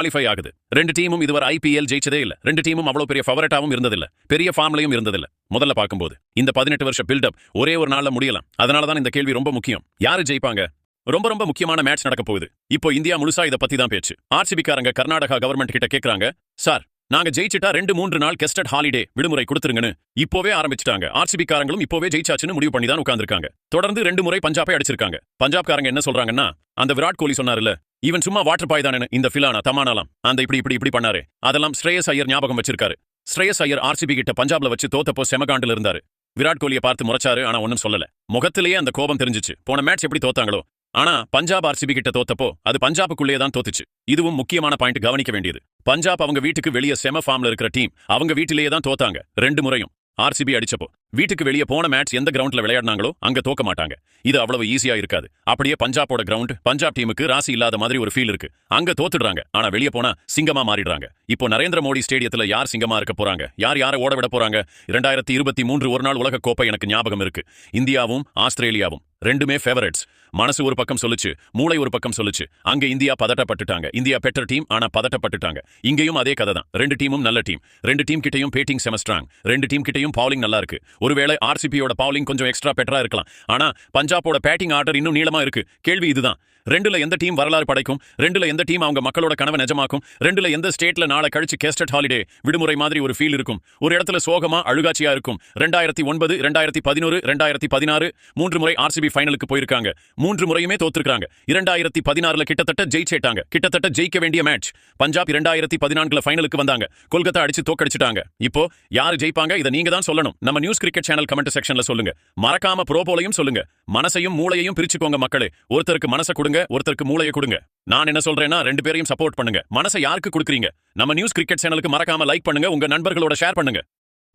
Qualify ஆகுது. ரெண்டு டீமும் இதுவரை ஐபிஎல் ஜெயிச்சதே இல்ல. ரெண்டு டீமும் அவ்வளவு பெரிய ஃபவரட்டாவும் இருந்ததில்ல. பெரிய ஃபார்ம்லயும் இருந்ததில்ல. முதல்ல பார்க்கும்போது. இந்த பதினெட்டு வருஷ பில்டப் ஒரே ஒரு நாள்ல முடியலாம். அதனால தான் இந்த கேள்வி ரொம்ப முக்கியம். யாரு ஜெயிப்பாங்க? ரொம்ப ரொம்ப முக்கியமான மேட்ச் நடக்க போகுது. இப்போ இந்தியா முழுசா இத பத்தி தான் பேச்சு ஆர்சிபிக்காரங்க கர்நாடகா கவர்மெண்ட் கிட்ட கேக்குறாங்க சார் நாங்க ஜெயிச்சிட்டா ரெண்டு மூன்று நாள் கெஸ்டட் ஹாலிடே விடுமுறை கொடுத்துருங்கன்னு இப்போவே ஆரம்பிச்சிட்டாங்க. ஆர்சிபி காரங்களும் இப்போவே ஜெயிச்சாச்சுன்னு முடிவு பண்ணி தான் உட்காந்துருக்காங்க தொடர்ந்து ரெண்டு முறை பஞ்சாபை அடிச்சிருக்காங்க. பஞ்சாப் காரங்க என்ன சொல்றாங்கன்னா அந்த விராட் கோலி சொன்னார்ல இவன் சும்மா வாட்டர் பாய் தானே இந்த ஃபிலானா தமானாலாம் அந்த இப்படி இப்படி இப்படி பண்ணாரு. அதெல்லாம் ஸ்ரேயஸ் ஐயர் ஞாபகம் வச்சிருக்காரு. ஸ்ரேயஸ் ஐயர் ஆர்சிபி கிட்ட பஞ்சாப்ல வச்சு தோத்தப்போ செமகாண்டில் இருந்தாரு. விராட் கோலியை பார்த்து முறைச்சாரு ஆனா ஒன்னும் சொல்லல. முகத்திலேயே அந்த கோபம் தெரிஞ்சுச்சு. போன மேட்ச் எப்படி தோத்தாங்களோ ஆனா பஞ்சாப் ஆர்சிபி கிட்ட தோத்தப்போ அது பஞ்சாபுக்குள்ளே தான் தோத்துச்சு. இதுவும் முக்கியமான பாயிண்ட் கவனிக்க வேண்டியது. பஞ்சாப் அவங்க வீட்டுக்கு வெளியே செம ஃபார்ம்ல இருக்கிற டீம் அவங்க வீட்டிலேயே தான் தோத்தாங்க ரெண்டு முறையும். ஆர்சிபி அடிச்சப்போ. வீட்டுக்கு வெளியே போன மேட்ச் எந்த கிரவுண்ட்ல விளையாடினாங்களோ அங்க தோக்க மாட்டாங்க. இது அவ்வளவு ஈஸியா இருக்காது. அப்படியே பஞ்சாபோட கிரவுண்ட் பஞ்சாப் டீமுக்கு ராசி இல்லாத மாதிரி ஒரு ஃபீல் இருக்கு. அங்க தோத்துடுறாங்க. ஆனா வெளியே போனா சிங்கமா மாறிடுறாங்க. இப்போ நரேந்திர மோடி ஸ்டேடியத்துல யார் சிங்கமா இருக்க போறாங்க? யார் யாரை ஓட விட போறாங்க? இரண்டாயிரத்தி இருபத்தி மூன்று ஒரு நாள் உலக கோப்பை எனக்கு ஞாபகம் இருக்கு. இந்தியாவும் ஆஸ்திரேலியாவும் ரெண்டுமே ஃபேவரட்ஸ் மனசு ஒரு பக்கம் சொல்லுச்சு மூளை ஒரு பக்கம் சொல்லுச்சு. அங்க இந்தியா பதட்டப்பட்டுட்டாங்க. இந்தியா பெட்டர் டீம் ஆனா பதட்டப்பட்டுட்டாங்க. இங்கேயும் அதே கதை தான். ரெண்டு டீமும் நல்ல டீம் ரெண்டு டீம் கிட்டையும் பேட்டிங் செமஸ்ட்ராங் ரெண்டு டீம் கிட்டயும் பவுலிங் நல்லா இருக்கு. ஒருவேளை ஆர்சிபியோட பவுலிங் கொஞ்சம் எக்ஸ்ட்ரா பெட்டரா இருக்கலாம். ஆனா பஞ்சாபோட பேட்டிங் ஆர்டர் இன்னும் நீளமா இருக்கு. கேள்வி இதுதான். ரெண்டுல எந்த டீம் வரலாறு படைக்கும்? ரெண்டுல எந்த டீம் அவங்க மக்களோட கனவை நிஜமாக்கும்? ரெண்டுல எந்த ஸ்டேட்ல நாளை கழிச்சு கேஸ்டட் ஹாலிடே விடுமுறை மாதிரி ஒரு ஃபீல் இருக்கும்? ஒரு இடத்துல சோகமா அழுகாட்சியா இருக்கும்? ரெண்டாயிரத்தி ஒன்பது ரெண்டாயிரத்தி பதினோரு ரெண்டாயிரத்தி பதினாறு மூன்று முறை ஆர்சிபி ஃபைனலுக்கு போயிருக்காங்க. மூன்று முறையுமே தோத்துருக்காங்க. இரண்டாயிரத்தி பதினாறுல கிட்டத்தட்ட ஜெயிச்சேட்டாங்க. கிட்டத்தட்ட ஜெயிக்க வேண்டிய மேட்ச் பஞ்சாப் இரண்டாயிரத்தி பதினான்குல ஃபைனலுக்கு வந்தாங்க. கொல்கத்தா அடிச்சு தோக்கடிச்சிட்டாங்க. இப்போ யாரு ஜெயிப்பாங்க? இதை நீங்க தான் சொல்லணும். நம்ம நியூஸ் கிரிக்கெட் சேனல் கமெண்ட் செக்ஷன்ல சொல்லுங்க. மறக்காம ப்ரோபோலையும் சொல்லுங்க. மனசையும் மூளையையும் பிரிச்சுக்கோங்க மக்களே. ஒருத்தருக்கு மனசை கொடுங்க ஒருத்தருக்கு மூளையை கொடுங்க. நான் என்ன சொல்றேன்னா ரெண்டு பேரையும் சப்போர்ட் பண்ணுங்க. மனசை யாருக்கு கொடுக்குறீங்க? நம்ம நியூஸ் கிரிக்கெட் சேனலுக்கு மறக்காம லைக் பண்ணுங்க உங்க நண்பர்களோட ஷேர் பண்ணுங்க.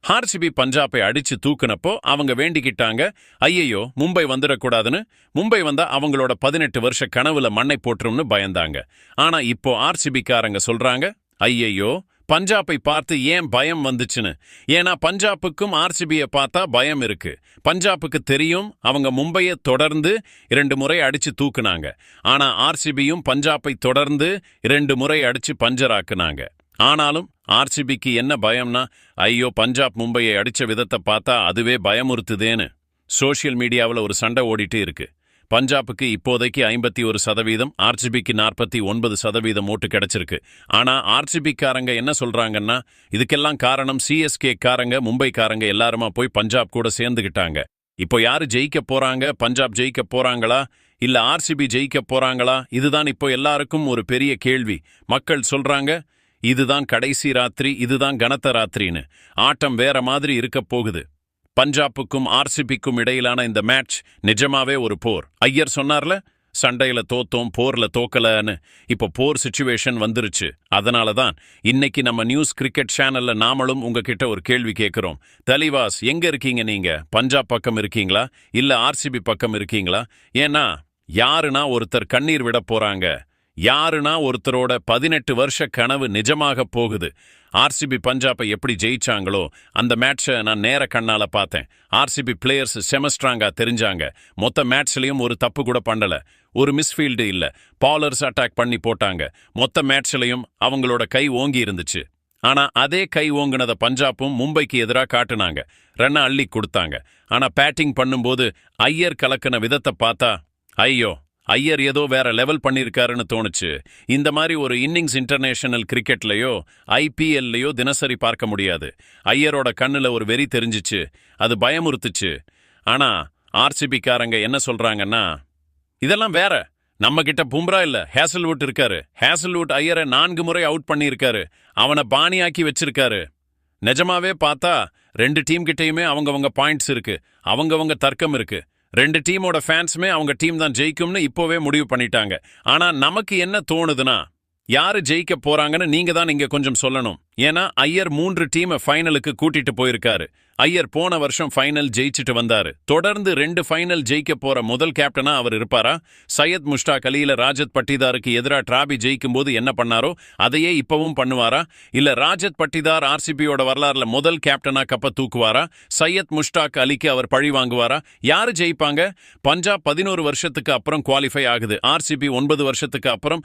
ஆர்சிபி பஞ்சாபை அடிச்சு தூக்குனப்போ அவங்க வேண்டிக்கிட்டாங்க. ஐயையோ மும்பை வந்துடக்கூடாதுன்னு. மும்பை வந்தா அவங்களோட பதினெட்டு வருஷ கனவுல மண்ணை போட்டுரும்னு பயந்தாங்க. ஆனா இப்போ ஆர்சிபிக்காரங்க சொல்றாங்க ஐயையோ பஞ்சாப்பை பார்த்து ஏன் பயம் வந்துச்சுன்னு? ஏன்னா பஞ்சாப்புக்கும் ஆர்சிபியை பார்த்தா பயம் இருக்கு. பஞ்சாப்புக்கு தெரியும் அவங்க மும்பையை தொடர்ந்து இரண்டு முறை அடிச்சு தூக்குனாங்க. ஆனா ஆர்சிபியும் பஞ்சாப்பை தொடர்ந்து இரண்டு முறை அடிச்சு பஞ்சர் ஆக்குனாங்க ஆனாலும் ஆர்சிபிக்கு என்ன பயம்னா ஐயோ பஞ்சாப் மும்பையை அடிச்ச விதத்தை பார்த்தா அதுவே பயமுறுத்துதேன்னு. சோஷியல் மீடியாவில் ஒரு சண்டை ஓடிட்டு இருக்கு. பஞ்சாபுக்கு இப்போதைக்கு ஐம்பத்தி ஒரு சதவீதம் ஆர்சிபிக்கு நாற்பத்தி ஒன்பது சதவீதம் ஓட்டு கிடைச்சிருக்கு. ஆனா ஆர்சிபிக்காரங்க என்ன சொல்றாங்கன்னா இதுக்கெல்லாம் காரணம் சிஎஸ்கே காரங்க மும்பைக்காரங்க எல்லாருமா போய் பஞ்சாப் கூட சேர்ந்துகிட்டாங்க. இப்போ யாரு ஜெயிக்க போறாங்க? பஞ்சாப் ஜெயிக்க போறாங்களா? இல்ல ஆர்சிபி ஜெயிக்க போறாங்களா? இதுதான் இப்போ எல்லாருக்கும் ஒரு பெரிய கேள்வி. மக்கள் சொல்றாங்க இதுதான் கடைசி ராத்திரி இதுதான் கனத்த ராத்திரின்னு. ஆட்டம் வேற மாதிரி இருக்க போகுது. பஞ்சாப்புக்கும் ஆர்சிபிக்கும் இடையிலான இந்த மேட்ச் நிஜமாவே ஒரு போர். ஐயர் சொன்னார்ல சண்டையில தோத்தோம் போர்ல தோக்கலன்னு. இப்போ போர் சுச்சுவேஷன் வந்துருச்சு. அதனால தான் இன்னைக்கு நம்ம நியூஸ் கிரிக்கெட் சேனல்ல நாமளும் உங்ககிட்ட ஒரு கேள்வி கேட்கிறோம். தலிவாஸ் எங்க இருக்கீங்க நீங்க? பஞ்சாப் பக்கம் இருக்கீங்களா? இல்ல ஆர்சிபி பக்கம் இருக்கீங்களா? ஏன்னா யாருனா ஒருத்தர் கண்ணீர் விட போறாங்க. யாருனா ஒருத்தரோட பதினெட்டு வருஷ கனவு நிஜமாக போகுது. ஆர்சிபி பஞ்சாப்பை எப்படி ஜெயிச்சாங்களோ அந்த மேட்சை நான் நேர கண்ணால பார்த்தேன். ஆர்சிபி பிளேயர்ஸ் செமஸ்ட்ராங்கா தெரிஞ்சாங்க. மொத்த மேட்ச்லயும் ஒரு தப்பு கூட பண்ணல. ஒரு மிஸ்ஃபீல்டு இல்ல. பாலர்ஸ் அட்டாக் பண்ணி போட்டாங்க. மொத்த மேட்ச்லயும் அவங்களோட கை ஓங்கி இருந்துச்சு. ஆனா அதே கை ஓங்குனத பஞ்சாப்பும் மும்பைக்கு எதிராக காட்டுனாங்க. ரன்னை அள்ளி கொடுத்தாங்க. ஆனா பேட்டிங் பண்ணும்போது ஐயர் கலக்கின விதத்தை பார்த்தா ஐயோ ஐயர் ஏதோ வேற லெவல் பண்ணியிருக்காருன்னு தோணுச்சு. இந்த மாதிரி ஒரு இன்னிங்ஸ் இன்டர்நேஷனல் கிரிக்கெட்லயோ ஐபிஎல்லையோ தினசரி பார்க்க முடியாது. ஐயரோட கண்ணுல ஒரு வெறி தெரிஞ்சிச்சு. அது பயமுறுத்துச்சு. ஆனா ஆர்சிபிக்காரங்க என்ன சொல்றாங்கன்னா இதெல்லாம் வேற. நம்ம கிட்ட பும்ரா இல்ல. ஹேசல்வுட் இருக்காரு. ஹேசல்வுட் ஐயரை நான்கு முறை அவுட் பண்ணியிருக்காரு. அவனை பாணியாக்கி வச்சிருக்காரு. நிஜமாவே பார்த்தா ரெண்டு டீம் கிட்டேயுமே அவங்கவங்க பாயிண்ட்ஸ் இருக்கு. அவங்கவங்க தர்க்கம் இருக்கு. ரெண்டு டீமோட ஃபேன்ஸுமே அவங்க டீம் தான் ஜெயிக்கும்னு இப்போவே முடிவு பண்ணிட்டாங்க. ஆனா நமக்கு என்ன தோணுதுன்னா யாரு ஜெயிக்க போறாங்கன்னு நீங்க தான் இங்க கொஞ்சம் சொல்லணும். ஏன்னா ஐயர் மூன்று டீமை ஃபைனலுக்கு கூட்டிட்டு போயிருக்காரு. ஐயர் போன வருஷம் ஃபைனல் ஜெயிச்சுட்டு வந்தாரு. தொடர்ந்து ரெண்டு ஃபைனல் ஜெயிக்க போற முதல் கேப்டனா அவர் இருப்பாரா? சையத் முஷ்டாக் அலியில ராஜத் பட்டிதாருக்கு எதிரா டிராபி ஜெயிக்கும் போது என்ன பண்ணாரோ அதையே இப்பவும் பண்ணுவாரா? இல்ல ராஜத் பட்டிதார் ஆர்சிபியோட வரலாறுல முதல் கேப்டனா கப்ப தூக்குவாரா? சையத் முஷ்டாக் அலிக்கு அவர் பழி வாங்குவாரா? யாரு ஜெயிப்பாங்க? பஞ்சாப் பதினோரு வருஷத்துக்கு அப்புறம் குவாலிஃபை ஆகுது. ஆர்சிபி ஒன்பது வருஷத்துக்கு அப்புறம்